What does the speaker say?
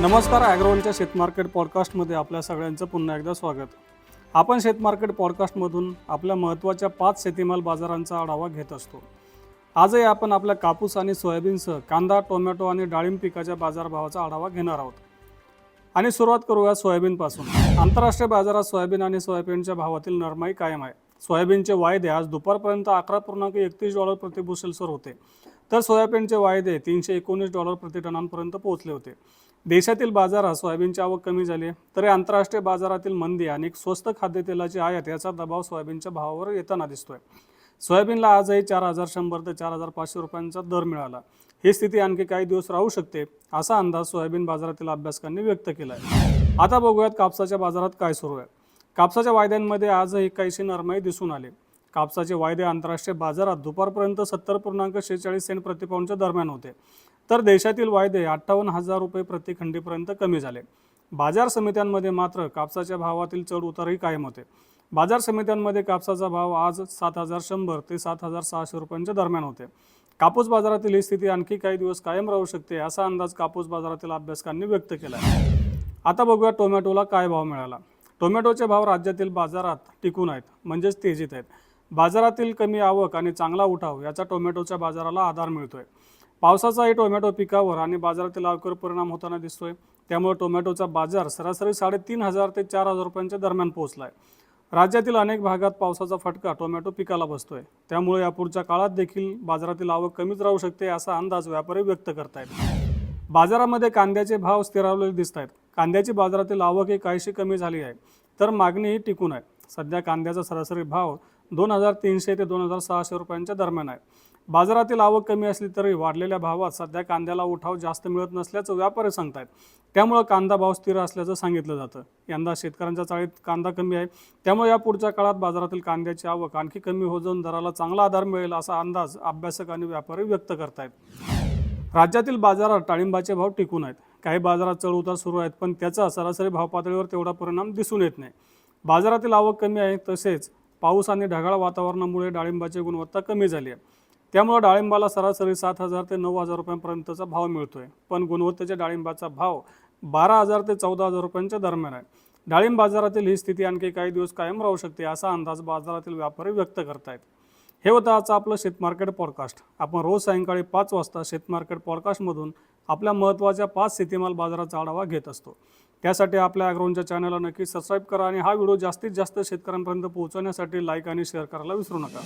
नमस्कार ॲग्रोवनच्या शेतमार्केट पॉडकास्टमध्ये आपल्या सगळ्यांचं पुन्हा एकदा स्वागत. आपण शेतमार्केट पॉडकास्टमधून आपल्या महत्त्वाच्या पाच शेतीमाल बाजारांचा आढावा घेत असतो. आजही आपण आपल्या कापूस आणि सोयाबीनसह कांदा टोमॅटो आणि डाळिंब पिकाच्या बाजारभावाचा आढावा घेणार आहोत. आणि सुरुवात करूया सोयाबीनपासून. आंतरराष्ट्रीय बाजारात सोयाबीन आणि सोयाबीनच्या भावातील नरमाई कायम आहे. सोयाबीनचे वायदे आज दुपारपर्यंत अकरा पूर्णांक एकतीस डॉलर प्रतिबुसेल्सवर होते. तर सोयाबीनचे वायदे तीनशे एकोणीस डॉलर प्रतिटनांपर्यंत पोहोचले होते. देशातील बाजारात सोयाबीनची आवक कमी झाली तरी आंतरराष्ट्रीय बाजारातील मंदी आणि स्वस्त खाद्यतेलाची आयात याचा दबाव सोयाबीनच्या भावावर येताना दिसतोय. सोयाबीनला आजही चार हजार शंभर ते चार हजार पाचशे रुपयांचा दर मिळाला. ही स्थिती आणखी काही दिवस राहू शकते असा अंदाज सोयाबीन बाजारातील अभ्यासकांनी व्यक्त केला आहे आता बघूयात कापसाच्या बाजारात काय सुरू आहे. कापसाच्या वायद्यांमध्ये आजही काहीशी नरमाई दिसून आली. कापसाचे वायदे आंतरराष्ट्रीय बाजारात दुपारपर्यंत सत्तर पूर्णांक शेहेचाळीस सेंट प्रतिपाऊंडच्या दरम्यान होते. तर देशातील वायदे अठ्ठावन्न हजार रुपये प्रति खंडीपर्यंत कमी झाले. बाजार समित्यांमध्ये मात्र कापसाच्या भावातील चढ उतारही कायम होते. बाजार समित्यांमध्ये कापसाचा भाव आज सात हजार शंभर ते सात हजार सहाशे रुपयांच्या दरम्यान होते. कापूस बाजारातील ही स्थिती आणखी काही दिवस कायम राहू शकते असा अंदाज कापूस बाजारातील अभ्यासकांनी व्यक्त केला आता बघूया टोमॅटोला काय भाव मिळाला. टोमॅटोचे भाव राज्यातील बाजारात टिकून आहेत म्हणजेच तेजीत आहेत. बाजारातील कमी आवक आणि चांगला उठाव याचा टोमॅटोच्या बाजाराला आधार मिळतोय. पावसाचाही टोमॅटो पिकावर आणि बाजारातील आवकर परिणाम होताना दिसतोय. त्यामुळे टोमॅटोचा बाजार सरासरी साडेतीन हजार ते चार हजार रुपयांच्या दरम्यान पोहोचला आहे राज्यातील अनेक भागात पावसाचा फटका टोमॅटो पिकाला बसतोय. त्यामुळे यापुढच्या काळात देखील बाजारातील आवक कमीच राहू शकते असा अंदाज व्यापारी व्यक्त करतायत. बाजारामध्ये कांद्याचे भाव स्थिरावलेले दिसत आहेत कांद्याची बाजारातील आवक ही काहीशी कमी झाली आहे तर मागणीही टिकून आहे. सध्या कांद्याचा सरासरी भाव दोन हजार तीनशे ते दोन हजार सहाशे रुपयांच्या दरम्यान आहे. बाजारातील आवक कमी असली तरी वाढलेल्या भावात सध्या कांद्याला उठाव जास्त मिळत नसल्याचं व्यापारी सांगतायत. त्यामुळं कांदा भाव स्थिर असल्याचं सांगितलं जातं. यंदा शेतकऱ्यांच्या चाळीत कांदा कमी आहे. त्यामुळे या पुढच्या काळात बाजारातील कांद्याची आवक आणखी कमी हो जाऊन दराला चांगला आधार मिळेल असा अंदाज अभ्यासक आणि व्यापारी व्यक्त करतायत. राज्यातील बाजारात डाळिंबाचे भाव टिकून आहेत. काही बाजारात चढ उतार सुरू आहेत पण त्याचा सरासरी भाव पातळीवर तेवढा परिणाम दिसून येत नाही. बाजारातील आवक कमी आहे तसेच पाऊस आणि ढगाळ वातावरणामुळे डाळिंबाची गुणवत्ता कमी झाली आहे. त्यामुळे डाळिंबाला सरासरी सात हजार ते नऊ हजार रुपयांपर्यंतचा भाव मिळतोय. पण गुणवत्तेच्या डाळिंबाचा भाव बारा हजार ते चौदा हजार रुपयांच्या दरम्यान आहे. डाळिंब बाजारातील ही स्थिती आणखी काही दिवस कायम राहू शकते असा अंदाज बाजारातील व्यापारी व्यक्त करतायत. हे होतं आजचं आपलं शेतमार्केट पॉडकास्ट. आपण रोज सायंकाळी पाच वाजता शेतमार्केट पॉडकास्टमधून आपल्या महत्त्वाच्या पाच शेतीमाल बाजाराचा आढावा घेत असतो. त्यासाठी आपल्या ॲग्रोनच्या चॅनलला नक्की सबस्क्राईब करा आणि हा व्हिडिओ जास्तीत जास्त शेतकऱ्यांपर्यंत पोहोचवण्यासाठी लाईक आणि शेअर करायला विसरू नका.